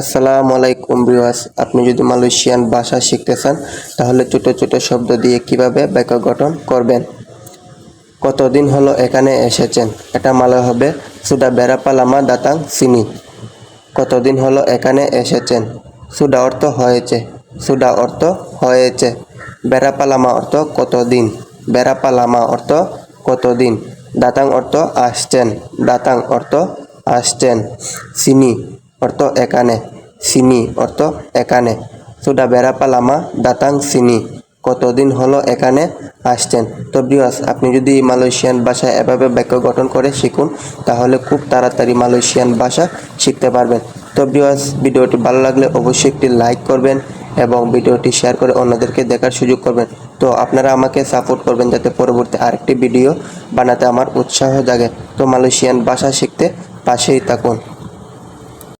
আসসালামু আলাইকুম ভিউয়ার্স, আপনি যদি মালয়েশিয়ান ভাষা শিখতে চান, তাহলে ছোট ছোট শব্দ দিয়ে কীভাবে বাক্য গঠন করবেন? কতদিন হলো এখানে এসেছেন? এটা মালয় হবে সুডা বেড়াপালামা দাতাং সিনি। কতদিন হলো এখানে এসেছেন? সুডা অর্থ হয়েছে। সুডা অর্থ হয়েছে। বেড়াপালামা অর্থ কতদিন? বেড়াপালামা অর্থ কতদিন? দাতাং অর্থ আসছেন। দাতাং অর্থ আসছেন। সিনি। অর্থ এখানে সিনি অর্থ এখানে সুডা বেড়াপালামা দাতাং সিনি কতদিন হলো এখানে আসছেন? তো বিয়াস আপনি যদি মালয়েশিয়ান ভাষা এভাবে বাক্য গঠন করে শিখুন, তাহলে খুব তাড়াতাড়ি মালয়েশিয়ান ভাষা শিখতে পারবেন। তো বিয়াস ভিডিওটি ভালো লাগলে অবশ্যই একটি লাইক করবেন এবং ভিডিওটি শেয়ার করে অন্যদেরকে দেখার সুযোগ করবেন। তো আপনারা আমাকে সাপোর্ট করবেন যাতে পরবর্তী আরেকটি ভিডিও বানাতে আমার উৎসাহ জাগে। তো মালয়েশিয়ান ভাষা শিখতে পাশেই থাকুন।